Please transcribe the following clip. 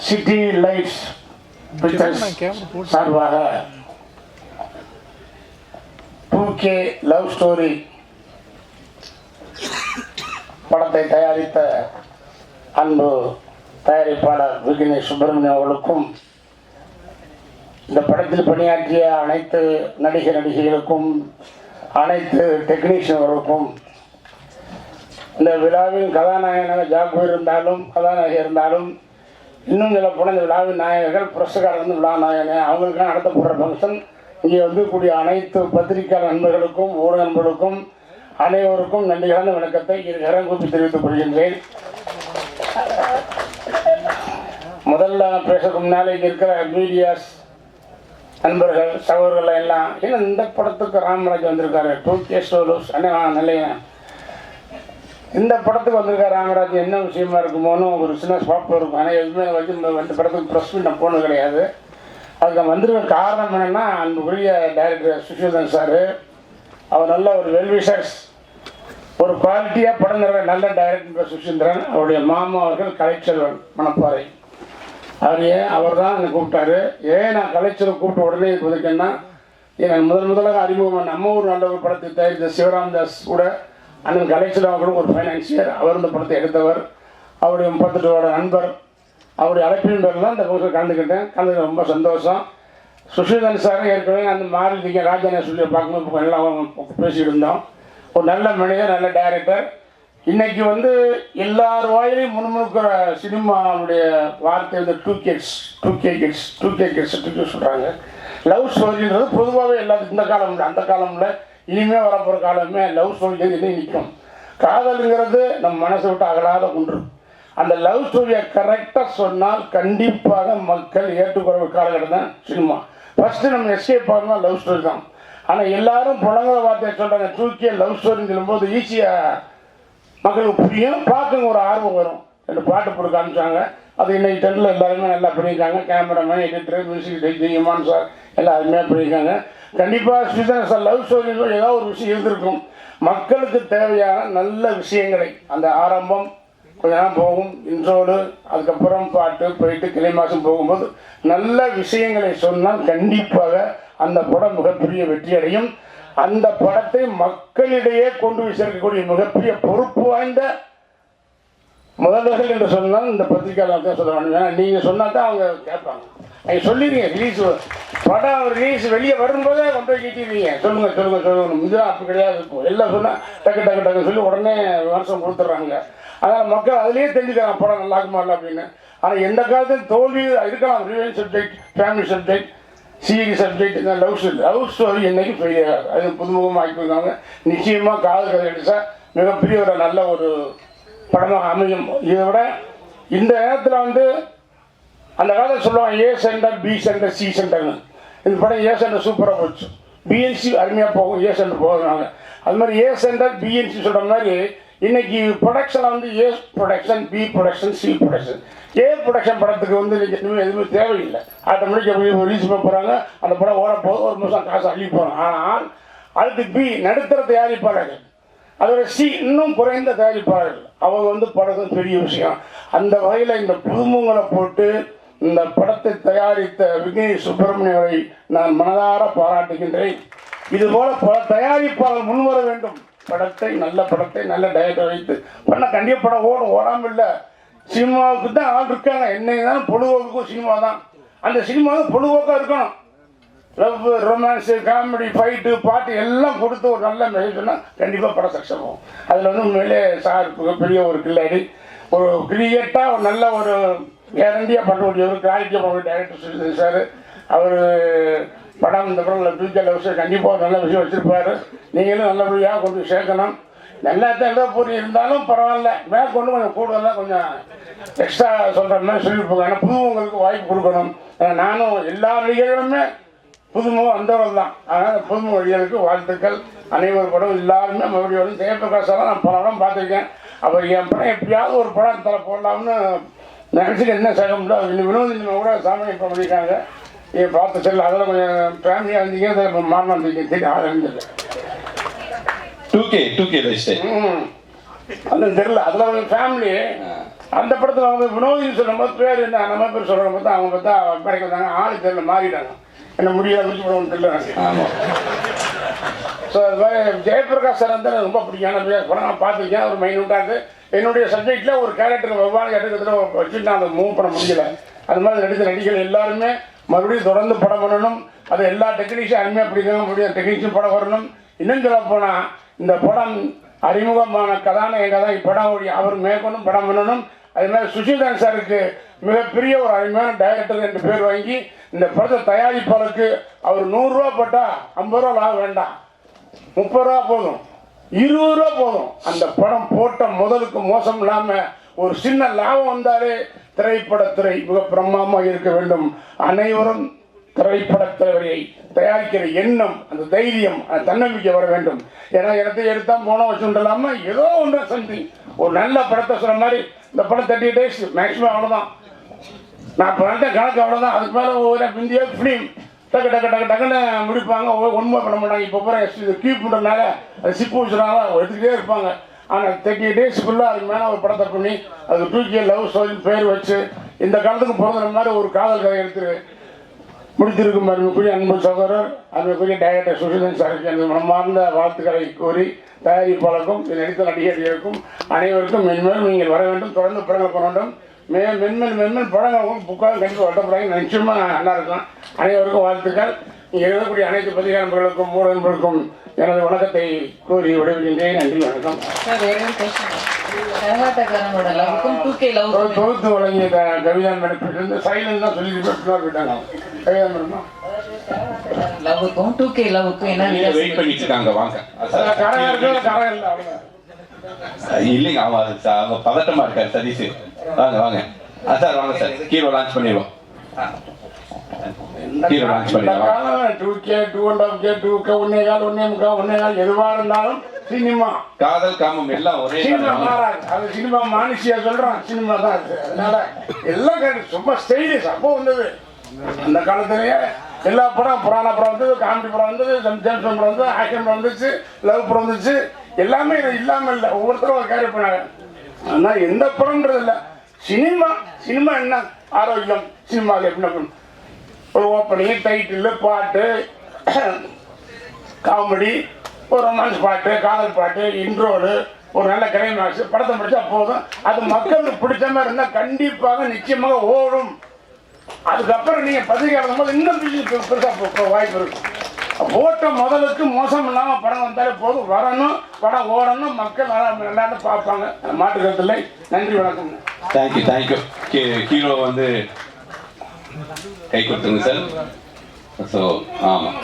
City lights pictures சார்பாக two K love story படத்தை தயாரித்த அன்பு தயாரிப்பாளர் விக்னேஷ் சுப்பிரமணியம் அவர்களுக்கும் இந்த படத்தில் பணியாற்றிய அனைத்து நடிகர் நடிகைகளுக்கும் அனைத்து டெக்னீஷியன்களுக்கும் இந்த விழாவின் கதாநாயகனாக ஜாக்கு இருந்தாலும் கதாநாயகி இருந்தாலும் இன்னும் நில போன இந்த விழாவின் நாயகர்கள் புரஸ்காரம் வந்து விழா நாயகன் அவங்களுக்காக நடத்தப்படுற ஃபங்க்ஷன் இங்கே வந்து கூடிய அனைத்து பத்திரிகையாளர் நண்பர்களுக்கும் ஊடக நண்பர்களுக்கும் அனைவருக்கும் நன்றி கலந்த வணக்கத்தை இரு கரம் கூப்பி தெரிவித்துக் கொள்கின்றேன். முதல்ல பேசுறதுக்கு முன்னாலே இங்கே இருக்கிற மீடியாஸ் நண்பர்கள் சகோதரர்கள் எல்லாம் ஏன்னா இந்த படத்துக்கு ராமராஜ் வந்திருக்காரு. டூ கே சோலூஸ் அண்ணா நல்லையா இந்த படத்துக்கு வந்திருக்காரு ராமராஜ் என்ன விஷயமா இருக்குமோன்னு ஒரு சின்ன ஸ்பாப் இருக்கும். ஆனால் எதுவுமே வந்து இந்த படத்துக்கு ப்ரெஸ் நான் போனது கிடையாது. அதுக்கு வந்திருக்க காரணம் என்னென்னா அந்த உரிய டைரக்டர் சுஷிதன் சார் அவர் நல்ல ஒரு வெல்விஷர்ஸ் ஒரு குவாலிட்டியாக படம் நிறைய நல்ல டைரக்டர் சுஷீந்திரன் அவருடைய மாமா அவர்கள் கலைச்செல்வன் மணப்பாறை. அவர் ஏன்? அவர் தான் என்னை கூப்பிட்டாரு. ஏன் நான் கலைச்சலை கூப்பிட்ட உடனே குதிக்கன்னா எனக்கு முதல் முதலாக அறிமுகம் நம்ம ஊர் நல்ல ஒரு படத்தை தயாரித்த சிவராம் தாஸ் கூட அண்ணன் கலைச்சலம் கூட ஒரு ஃபைனான்சியர் அவர் இந்த படத்தை எடுத்தவர். அவருடைய முப்பத்தெட்டு நண்பர். அவருடைய அழைப்பின் பேரில் தான் இந்த கோர்ஸில் கலந்துக்கிட்டேன் கலந்து ரொம்ப சந்தோஷம். சுஷிதன் சார் ஏற்கனவே அந்த மாறுதிங்க ராஜானே சொல்லி பார்க்கும்போது நல்லா எல்லாம் இருந்தோம். ஒரு நல்ல மனிதர் நல்ல டைரக்டர் இன்னைக்கு வந்து எல்லார் வாயிலையும் முன்முணுக்கிற சினிமாவுடைய வார்த்தை வந்து two Gates two K kids two K kids two சொல்கிறாங்க லவ் ஸ்டோரின்றது பொதுவாகவே எல்லாத்துக்கும் இந்த காலம் இல்லை அந்த காலமில் இனிமே வரப்போகிற காலமே லவ் ஸ்டோரி இன்னும் நிற்கும். காதலுங்கிறது நம்ம மனசை விட்டு அகலாத ஒன்று. அந்த லவ் ஸ்டோரியை கரெக்டாக சொன்னால் கண்டிப்பாக மக்கள் ஏற்றுக்கொள்ள காலகட்டம் தான் சினிமா ஃபஸ்ட்டு நம்ம எஸ்கேப் ஆகணும் லவ் ஸ்டோரி தான். ஆனால் எல்லாரும் புழங்குற வார்த்தையை சொல்கிறாங்க தூக்கிய லவ் ஸ்டோரின்னு சொல்லும்போது ஈஸியாக மக்களுக்கு புரியும். பார்க்குங்க ஒரு ஆர்வம் வரும். ரெண்டு பாட்டு போட்டு காமிச்சாங்க. அது இன்னைக்கு டென்னில் எல்லாருமே நல்லா பண்ணியிருக்காங்க. கேமராமேன் எடிட்டர் மியூசிக் ஜெயமான் சார் எல்லாம் அருமையாக பண்ணியிருக்காங்க. கண்டிப்பாக ஸ்ரீதர் சார் லவ் ஸ்டோரி ஏதாவது ஒரு விஷயம் இருந்திருக்கும். மக்களுக்கு தேவையான நல்ல விஷயங்களை அந்த ஆரம்பம் கொஞ்ச நேரம் போகும் இன்றோடு அதுக்கப்புறம் பாட்டு போயிட்டு கிளை மாதம் போகும்போது நல்ல விஷயங்களை சொன்னால் கண்டிப்பாக அந்த படம் மிகப்பெரிய வெற்றி அடையும். அந்த படத்தை மக்களிடையே கொண்டு போய் சேர்க்கக்கூடிய மிகப்பெரிய பொறுப்பு வாய்ந்த முதல்வர்கள் என்று சொன்னால் இந்த பத்திரிகையாளர் தான் சொல்லுவாங்க நீங்கள் சொன்னால் தான் அவங்க கேட்பாங்க. நீங்கள் சொல்லிடுங்க ரிலீஸ் படம் ரிலீஸ் வெளியே வரும்போதே கொண்டு போய் கேட்டிருக்கீங்க சொல்லுங்கள் சொல்லுங்கள் சொல்லுங்கள் இதெல்லாம் அப்படி கிடையாது. இருக்கும் எல்லாம் சொன்னால் டக்கு டக்கு டக்கு சொல்லி உடனே வருஷம் கொடுத்துட்றாங்க அதனால் மக்கள் அதுலேயே தெரிஞ்சுக்கிறாங்க படம் நல்லா இருக்குமா இல்லை அப்படின்னு. ஆனால் எந்த காலத்தையும் தோல்வி இருக்கலாம். Revenge subject family subject serious subject இந்த லவ் ஸ்டோரி லவ் ஸ்டோரி என்றைக்கு ஃபெயிலியர் அது புதுமுகமாக ஆக்கியிருக்காங்க நிச்சயமாக காதல் கதை அடித்தா மிகப்பெரிய ஒரு நல்ல ஒரு படமாக அமையும். இதை விட இந்த நேரத்தில் வந்து அந்த காலத்தில் சொல்லுவாங்க A centre B centre C சென்டர்னு இந்த படம் ஏ சென்டர் சூப்பராக போச்சு. பிஎன்சி அருமையாக போகும் ஏ சென்டர் போகிறாங்க அது மாதிரி ஏ சென்டர் பிஎன்சி சொல்கிற மாதிரி இன்னைக்கு ப்ரொடக்ஷனை வந்து A production B production C production A production படத்துக்கு வந்து இன்னைக்கு எதுவுமே எதுவுமே தேவையில்லை. ஆட்டோமேட்டிக்காக போய் ரிலீஸ் பண்ண போகிறாங்க அந்த படம் ஓட போகுது ஒரு மாதம் காசு அள்ளி போகிறாங்க ஆனால் அடுத்து பி நடுத்தர தயாரிப்பாளர்கள் அதோட சி இன்னும் குறைந்த தயாரிப்பாளர்கள். அவங்க வந்து படம் பெரிய விஷயம். அந்த வகையில் இந்த புதுமுங்களை போட்டு இந்த படத்தை தயாரித்த விக்னேஷ் சுப்பிரமணியரை நான் மனதார பாராட்டுகின்றேன். இதுபோல பல தயாரிப்பாளர் முன்வர வேண்டும். படத்தை நல்ல படத்தை நல்ல டயட்டை வைத்து. பண்ண கண்டிப்பாக படம் ஓடும். ஓடாமல் இல்லை. சினிமாவுக்கு தான் ஆள் இருக்காங்க. என்னை தான் பொழுதுபோக்குக்கும் சினிமா தான். அந்த சினிமாவுக்கு பொழுதுபோக்காக இருக்கணும். லவ் ரொமான்ஸு காமெடி ஃபைட்டு பாட்டு எல்லாம் கொடுத்து ஒரு நல்ல மெசேஜ்னா கண்டிப்பாக படம் சக்ஸஸ் ஆகும். அதில் வந்து உண்மையிலே சார் பெரிய ஒரு கில்லாடி ஒரு கிரியேட்டாக ஒரு நல்ல ஒரு கேரண்டியாக பண்ணக்கூடிய ஒரு குவாலிட்டியாக பண்ண டேரக்டர் சார் அவர் படம் இந்த படம் ஃபியூச்சர் லவ்ஸ் கண்டிப்பாக ஒரு நல்ல விஷயம் வச்சுருப்பாரு. நீங்களும் நல்லபடியாக கொண்டு சேர்க்கணும். நல்லா தான் எந்த பொருள் இருந்தாலும் பரவாயில்ல. மேலே கொண்டு கொஞ்சம் கூடுதலாக கொஞ்சம் எக்ஸ்ட்ரா சொல்கிற மாதிரி சொல்லியிருப்பாங்க ஏன்னா புதுவங்களுக்கு வாய்ப்பு கொடுக்கணும். ஏன்னா நானும் எல்லா நடிகர்களுமே புதுமுகம் வந்தவர்கள் தான் அதனால் புதுமுக வழிகளுக்கு வாழ்த்துக்கள். அனைவர் படம் எல்லாருமே மறுபடியும் ஜெயபிரகாஷெல்லாம் நான் பல படம் பார்த்துருக்கேன். அப்போ என் படம் எப்படியாவது ஒரு படம் தலை போடலாம்னு நினச்சிட்டு என்ன செய்ய முடியும் இன்னும் வினோதினமாக கூட சாமி பண்ணியிருக்காங்க. என் பார்த்து செல்ல அதெல்லாம் கொஞ்சம் ஃபேமிலியாக இருந்தீங்க அதில் மாறினா இருந்தீங்க தெரியும் ஆள் இருந்தது டூ கே டூ கே ம். அது தெரியல. அதில் கொஞ்சம் ஃபேமிலி அந்த படத்தில் அவங்க வினோதின்னு சொல்லும்போது பேர் என்ன? நம்ம பேர் சொல்கிற பார்த்தா அவங்க பார்த்தா படைக்க வந்தாங்க ஆளு தெரியல மாறிட்டாங்க. என்ன முடியல விரிச்சு போடணும்னு தெரியல ஆமா. ஸோ அது மாதிரி ஜெயபிரகாஷ் சார் வந்து ரொம்ப பிடிக்கான படம் நான் பார்த்துருக்கேன். அவர் மைனூட்டாக என்னுடைய சப்ஜெக்டில் ஒரு கேரக்டர் வெவ்வாறு கேரக்டர் வச்சுட்டு நான் அதை மூவ் பண்ண முடியல. அது மாதிரி நடித்த நடிகர்கள் எல்லாருமே மறுபடியும் தொடர்ந்து படம் பண்ணணும். அது எல்லா டெக்னீஷியன் அருமையாக பிடிக்காம முடியும் டெக்னீஷியன் படம் வரணும். இன்னும் சொல்ல போனால் இந்த படம் அறிமுகமான கதாநாயகன் தான் இப்படம் ஓடி அவர் மேற்கொண்டும் படம் பண்ணணும். அது மாதிரி சுஷில்தான் சாருக்கு மிகப்பெரிய ஒரு அருமையான டைரக்டர் என்று பேர் வாங்கி இந்த படத்தை தயாரிப்பாளருக்கு அவர் நூறுரூவா போட்டால் ஐம்பது ரூபா லாபம் வேண்டாம். முப்பது ரூபா போதும். இருபது ரூபா போதும். அந்த படம் போட்ட முதலுக்கு மோசம் இல்லாமல் ஒரு சின்ன லாபம் வந்தாலே திரைப்படத்துறை மிக பிரம்மாமாக இருக்க வேண்டும். அனைவரும் திரைப்படத்துறையை தயாரிக்கிற எண்ணம் அந்த தைரியம் அந்த தன்னம்பிக்கை வர வேண்டும். ஏன்னா இடத்தை எடுத்தால் போனோம் வச்சுட்டலாம ஏதோ ஒன்று சம்திங் ஒரு நல்ல படத்தை சொன்ன மாதிரி இந்த படம் தேர்ட்டி டேஸ் மேக்ஸிமம் அவ்வளோதான் நான் பண்ணிட்ட கணக்கு அவ்வளோதான் அதுக்கு மேலே ஒவ்வொரு இந்தியா ஃபிலிம் டக்கு டக்கு டக்கு டக்குன்னு முடிப்பாங்க. ஒன்றுமே பண்ண மாட்டாங்க இப்போ பூரா கீப் பண்ணுறதுனால அது சிப்பு வச்சுனால எடுத்துக்கிட்டே இருப்பாங்க. ஆனால் தேர்ட்டி டேஸ் ஃபுல்லாக அதுக்கு மேலே ஒரு படத்தை பண்ணி அது தூக்கிய லவ் ஸ்டோரின்னு பேர் வச்சு இந்த காலத்துக்கு பிறந்த மாதிரி ஒரு காதல் கதை எடுத்து முடித்திருக்கும் அருமைக்குரிய அன்பு சகோதரர் அருமைக்குரிய டைரக்டர் சுஷிதன் சாருக்கு எனது மனமார்ந்த வாழ்த்துக்களை கூறி தயாரிப்பாளருக்கும் இது நடித்த நடிகர்களுக்கும் அனைவருக்கும் மென்மேலும் நீங்கள் வர வேண்டும். தொடர்ந்து பிறகு பண்ண வேண்டும் மே மென்மேல் மென்மேல் படங்கள் புக்காக கண்டிப்பாக வட்டப்படாங்க நிச்சயமாக நல்லா இருக்கும். அனைவருக்கும் வாழ்த்துக்கள். இங்கே எழுதக்கூடிய அனைத்து பத்திரிகை நண்பர்களுக்கும் மூட நண்பர்களுக்கும் எனது வணக்கத்தை கூறி விடைபெறுகின்றேன். நன்றி வணக்கம். தொகுத்து வழங்கிய கவிதான் மேடம் சைலண்ட் தான் சொல்லி போயிட்டாங்க கவிதான் மேடம் லவ்வுக்கும் டூ கே லவ்வுக்கும் என்ன வெயிட் பண்ணிட்டு இருக்காங்க வாங்க. கரகம் இல்லைங்க ஆமா அவங்க பதட்டமா இருக்காரு சதீஷ். வாங்க வாங்க. சார் வாங்க சார். ஹீரோ லான்ச் பண்ணிடுவோம். Hero launch two K two and off K two K ஒன்னே கால் ஒன்னே முக்கால் ஒன்னே கால் எதுவாக இருந்தாலும் சினிமா. காதல் காமம் எல்லாம் ஒரே சினிமா. மாறாது. அது சினிமா மானுஷியா சொல்றான் சினிமா தான் அது. அதனால எல்லாம் கரெக்ட் சும்மா ஸ்டைலிஷ் அப்போ வந்தது. அந்த காலத்திலேயே எல்லா படம் புராண படம் வந்தது காமெடி படம் வந்தது ஜேம்ஸ் படம் வந்தது ஆக்ஷன் படம் வந்துச்சு லவ் படம் வந்துச்சு. எல்லாமே இது இல்லாமல் இல்லை. ஒவ்வொருத்தரும் ஒரு கேரி பண்ணாங்க. ஆனால் எந்த படம்ன்றது இல்லை. சினிமா சினிமா என்ன? ஆரோக்கியம் சினிமாவில் எப்படி ஒரு ஓப்பனிங் டைட்டில் பாட்டு காமெடி ஒரு ரொமான்ஸ் பாட்டு காதல் பாட்டு இன்ட்ரோடு ஒரு நல்ல கிளைமேக்ஸ் படத்தை முடிச்சா போதும். அது மக்களுக்கு பிடிச்ச மாதிரி இருந்தால் கண்டிப்பாக நிச்சயமாக ஓடும். அதுக்கப்புறம் நீங்கள் பத்திரிக்கை போது இன்னும் பெருசாக வாய்ப்பு இருக்கும். ஓட்ட முதலுக்கு மோசம் இல்லாமல் படம் வந்தாலே போதும். வரணும் படம் ஓடணும் மக்கள் நல்லா நல்லா பார்ப்பாங்க. மாற்றுக்கருத்தில்லை. நன்றி வணக்கம். தேங்க்யூ தேங்க்யூ ஹீரோ வந்து கை கொடுத்துருங்க சார் ஸோ ஆமாம்